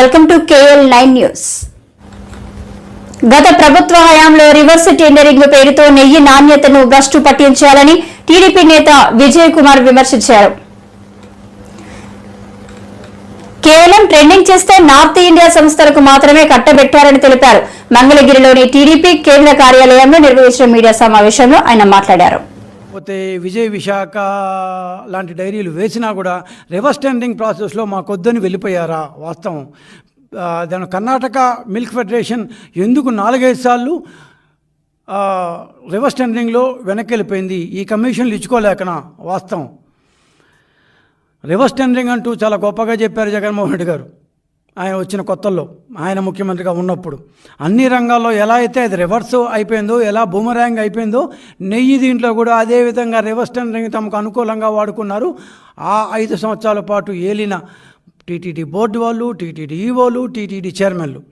Welcome to KL nine news. గత ప్రభుత్వ హయాంలో రివర్స్ టెండరింగ్ పేరుతో నెయ్యి నాణ్యతను భ్రష్టు పట్టించాలని టీడీపీ నేత విజయ్ కుమార్ విమర్శించారు. కేవలం ట్రెండింగ్ చేస్తే నార్త్ ఇండియా సంస్థలకు మాత్రమే కట్టబెట్టారని తెలిపారు. మంగళగిరిలోని టీడీపీ కేంద్ర కార్యాలయంలో నిర్వహించిన మీడియా సమావేశంలో ఆయన మాట్లాడారు. పోతే విజయ్ విశాఖ లాంటి డైరీలు వేసినా కూడా రివర్స్ టెండరింగ్ ప్రాసెస్లో మా కొద్దని వెళ్ళిపోయారా? వాస్తవం. దాని కర్ణాటక మిల్క్ ఫెడరేషన్ ఎందుకు నాలుగైదు సార్లు రివర్స్ టెండరింగ్లో వెనక్కి వెళ్ళిపోయింది ఈ కమిషన్లు ఇచ్చుకోలేకనా? వాస్తవం. రివర్స్ టెండరింగ్ అంటూ చాలా గొప్పగా చెప్పారు జగన్మోహన్ రెడ్డి గారు. ఆయన వచ్చిన కొత్తల్లో ఆయన ముఖ్యమంత్రిగా ఉన్నప్పుడు. అన్ని రంగాల్లో ఎలా అయితే అది రివర్స్ అయిపోయిందో ఎలా బూమరాంగ్ అయిపోయిందో నెయ్యి దీంట్లో కూడా అదే విధంగా రివర్స్ టెండరింగ్ తమకు అనుకూలంగా వాడుకున్నారు. ఆ ఐదు సంవత్సరాల పాటు ఏలిన టీటీడీ బోర్డు వాళ్ళు టీటీడీ ఈవోలు టీటీడీ చైర్మన్లు.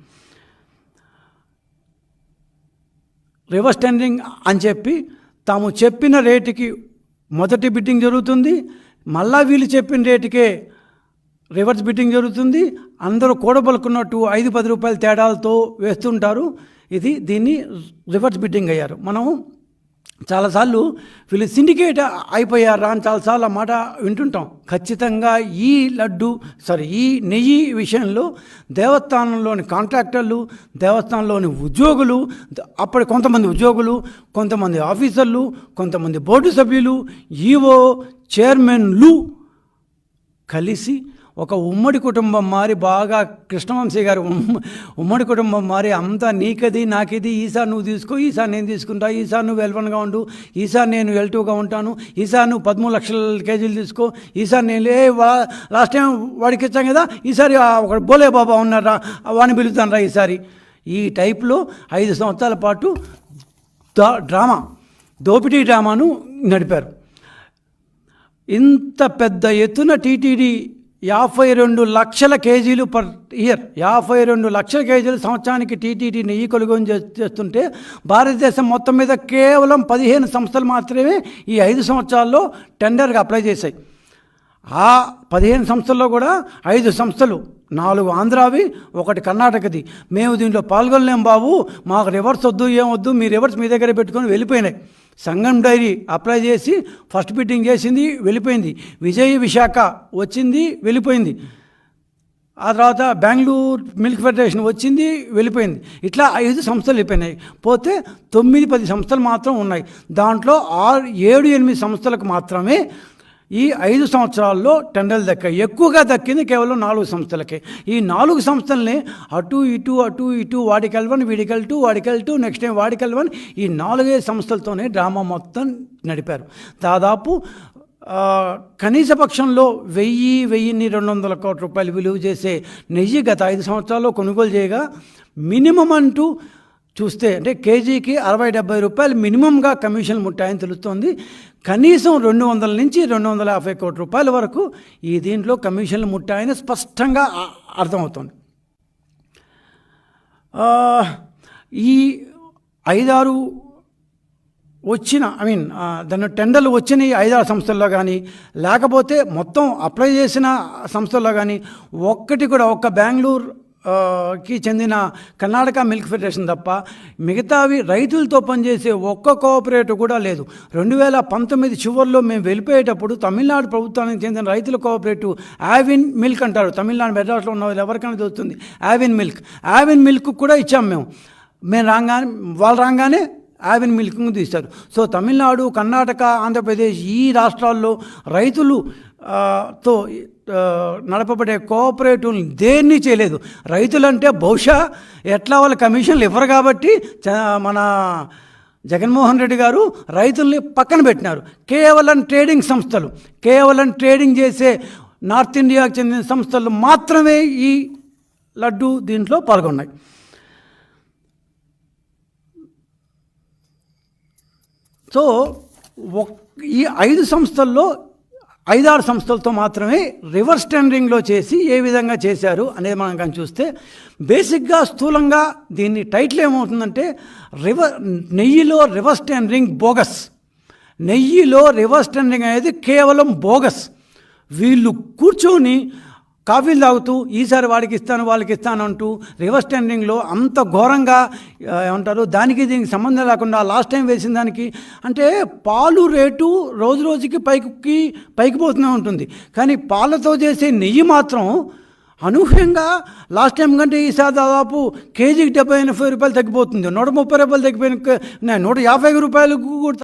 రివర్స్ టెండరింగ్ అని చెప్పి తాము చెప్పిన రేటుకి మొదటి బిడ్డింగ్ జరుగుతుంది. మళ్ళా వీళ్ళు చెప్పిన రేటుకే రివర్స్ బిట్టింగ్ జరుగుతుంది. అందరూ కూడబలుకున్నట్టు ఐదు పది రూపాయల తేడాలతో వేస్తుంటారు. ఇది దీన్ని రివర్స్ బిట్టింగ్ అయ్యారు. మనం చాలాసార్లు వీళ్ళు సిండికేట్ అయిపోయారా అని చాలాసార్లు ఆ మాట వింటుంటాం. ఖచ్చితంగా ఈ లడ్డు సారీ ఈ నెయ్యి విషయంలో దేవస్థానంలోని కాంట్రాక్టర్లు దేవస్థానంలోని ఉద్యోగులు అప్పటి కొంతమంది ఉద్యోగులు కొంతమంది ఆఫీసర్లు కొంతమంది బోర్డు సభ్యులు ఈవో చైర్మన్లు కలిసి ఒక ఉమ్మడి కుటుంబం మారి బాగా కృష్ణవంశీ గారు ఉమ్మ- ఉమ్మడి కుటుంబం మారి అంతా నీకది నాకిది ఈసా నువ్వు తీసుకో ఈసారి నేను తీసుకుంటా ఈసా నువ్వు ఎల్వన్గా ఉండు ఈసా నేను ఎల్టూగా ఉంటాను ఈసా నువ్వు పదమూడు లక్షల కేజీలు తీసుకో ఈసా నేను లే వా లాస్ట్ టైం వాడికి ఇచ్చాం కదా ఈసారి ఒక బోలే బాబా ఉన్నారా వాడిని పిలుతాను రా ఈసారి. ఈ టైప్లో ఐదు సంవత్సరాల పాటు డ్రామా దోపిడీ డ్రామాను నడిపారు. ఇంత పెద్ద ఎత్తున టీటీడీ యాభై రెండు లక్షల కేజీలు పర్ ఇయర్. యాభై రెండు లక్షల కేజీలు సంవత్సరానికి టీటీడీ నెయ్యి కొనుగోలు చేస్తుంటే భారతదేశం మొత్తం మీద కేవలం పదిహేను సంస్థలు మాత్రమే ఈ ఐదు సంవత్సరాల్లో టెండర్గా అప్లై చేశాయి. ఆ పదిహేను సంస్థల్లో కూడా ఐదు సంస్థలు నాలుగు ఆంధ్రావి ఒకటి కర్ణాటకది. మేము దీంట్లో పాల్గొనలేం బాబు మాకు రివర్స్ వద్దు ఏం వద్దు మీ రివర్స్ మీ దగ్గర పెట్టుకొని వెళ్ళిపోయినాయి. సంగం డైరీ అప్లై చేసి ఫస్ట్ బిడ్డింగ్ చేసింది వెళ్ళిపోయింది. విజయ విశాఖ వచ్చింది వెళ్ళిపోయింది. ఆ తర్వాత బెంగళూరు మిల్క్ ఫెడరేషన్ వచ్చింది వెళ్ళిపోయింది. ఇట్లా ఐదు సంస్థలు వెళ్ళిపోయినాయి. పోతే తొమ్మిది పది సంస్థలు మాత్రం ఉన్నాయి. దాంట్లో ఆరు ఏడు ఎనిమిది సంస్థలకు మాత్రమే ఈ ఐదు సంవత్సరాల్లో టెండర్లు దక్కాయి. ఎక్కువగా దక్కింది కేవలం నాలుగు సంస్థలకే. ఈ నాలుగు సంస్థల్ని అటు ఇటు అటు ఇటు వాడికెళ్ళవని వీడికెళ్ళటు వాడికెళ్ళటు నెక్స్ట్ టైం వాడికెళ్ళవని ఈ నాలుగైదు సంస్థలతోనే డ్రామా మొత్తం నడిపారు. దాదాపు కనీస పక్షంలో వెయ్యి వెయ్యిన్ని రెండు వందల కోట్ల రూపాయలు విలువ చేసే నెయ్యి గత ఐదు సంవత్సరాల్లో కొనుగోలు చేయగా మినిమం అంటూ చూస్తే అంటే కేజీకి అరవై డెబ్బై రూపాయలు మినిమంగా కమిషన్ ముట్టాయని తెలుస్తోంది. కనీసం రెండు వందల నుంచి రెండు వందల యాభై కోట్ల రూపాయల వరకు ఈ దీంట్లో కమిషన్లు ముట్టాయని స్పష్టంగా అర్థమవుతుంది. అర్థమవుతోంది ఈ ఐదారు వచ్చిన ఐ మీన్ దాని టెండర్లు వచ్చిన ఈ ఐదారు సంస్థల్లో కానీ లేకపోతే మొత్తం అప్లై చేసిన సంస్థల్లో కానీ ఒక్కటి కూడా ఒక్క బెంగళూరు కి చెందిన కర్ణాటక మిల్క్ ఫెడరేషన్ తప్ప మిగతావి రైతులతో పనిచేసే ఒక్క కోఆపరేటివ్ కూడా లేదు. రెండు వేల పంతొమ్మిది చివరిలో మేము వెళ్ళిపోయేటప్పుడు తమిళనాడు ప్రభుత్వానికి చెందిన రైతుల కోఆపరేటివ్ యావిన్ మిల్క్ అంటారు. తమిళనాడు మెడ్రాస్లో ఉన్న వాళ్ళు ఎవరికైనా దొరుకుతుంది యావిన్ మిల్క్. యావిన్ మిల్క్ కూడా ఇచ్చాం మేము. మేము రాగానే వాళ్ళు రాగానే యావిన్ మిల్క్ను తీస్తారు సో తమిళనాడు కర్ణాటక ఆంధ్రప్రదేశ్ ఈ రాష్ట్రాల్లో రైతులు తో నడపబడే కోఆపరేటివ్ని దేన్ని చేయలేదు. రైతులంటే బహుశా ఎట్లా వాళ్ళ కమిషన్లు ఇవ్వరు కాబట్టి చ- మన జగన్మోహన్ రెడ్డి గారు రైతుల్ని పక్కన పెట్టినారు. కేవలం ట్రేడింగ్ సంస్థలు కేవలం ట్రేడింగ్ చేసే నార్త్ ఇండియాకు చెందిన సంస్థలు మాత్రమే ఈ లడ్డు దీంట్లో పాల్గొన్నాయి. సో ఈ ఐదు సంస్థల్లో ఐదారు సంస్థలతో మాత్రమే రివర్స్ టెండరింగ్లో చేసి ఏ విధంగా చేశారు అనేది మనం కానీ చూస్తే బేసిక్గా స్థూలంగా దీన్ని టైటిల్ ఏమవుతుందంటే రివర్ నెయ్యిలో రివర్స్ టెండరింగ్ బోగస్. నెయ్యిలో రివర్స్ టెండరింగ్ అనేది కేవలం బోగస్. వీళ్ళు కూర్చొని కాఫీలు తాగుతూ ఈసారి వాడికి ఇస్తాను వాళ్ళకి ఇస్తాను అంటూ రివర్స్ టెండరింగ్లో అంత ఘోరంగా ఏమంటారు దానికి దీనికి సంబంధం లేకుండా లాస్ట్ టైం వేసిన దానికి అంటే పాలు రేటు రోజు రోజుకి పైకి పైకి పోతూనే ఉంటుంది. కానీ పాలతో చేసే నెయ్యి మాత్రం అనూహ్యంగా లాస్ట్ టైం కంటే ఈసారి దాదాపు కేజీకి డెబ్బై ఎనభై రూపాయలు తగ్గిపోతుంది. నూట ముప్పై రూపాయలు తగ్గిపోయిన నూట యాభై రూపాయలకు కూడా